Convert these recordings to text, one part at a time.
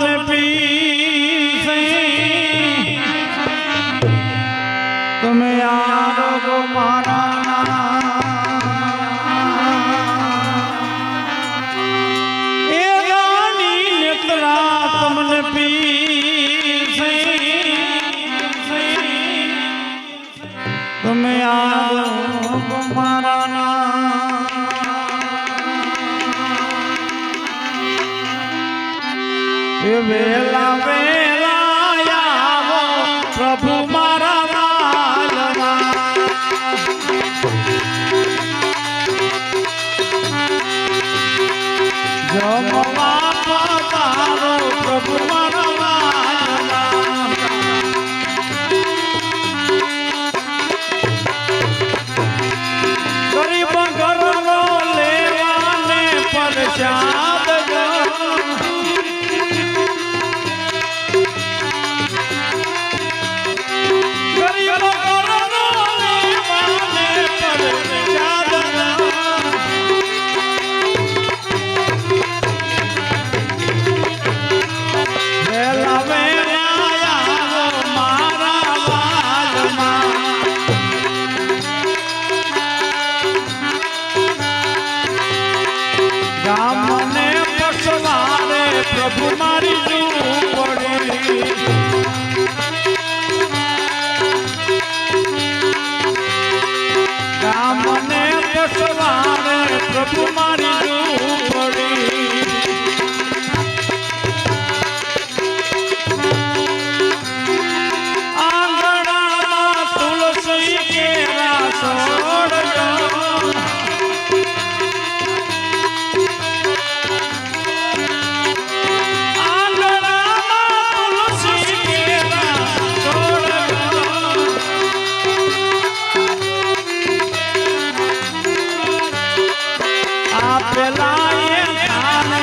প্রিয় আমার प्रभु આપેલા એ ધાને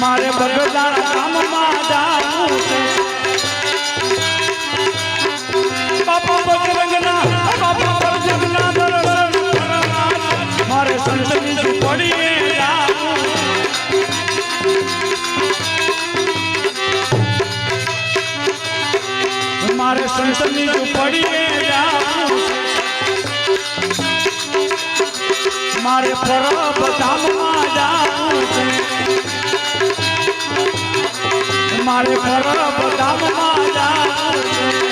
મારે ભગવાન કામમાં જાવું છે. બાપા બજરંગના બાપા બજરંગના દર્શન મારે સંતની ઝૂંપડીએ જાવું મારે સંતની ઝૂંપડીએ મારે પરબ ધામમાં જાવું છે. મારે પરબ ધામમાં જાવું છે.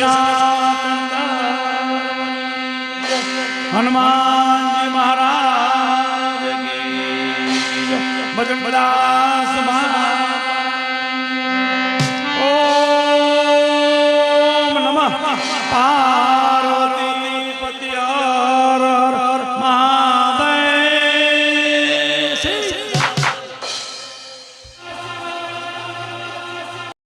সোনা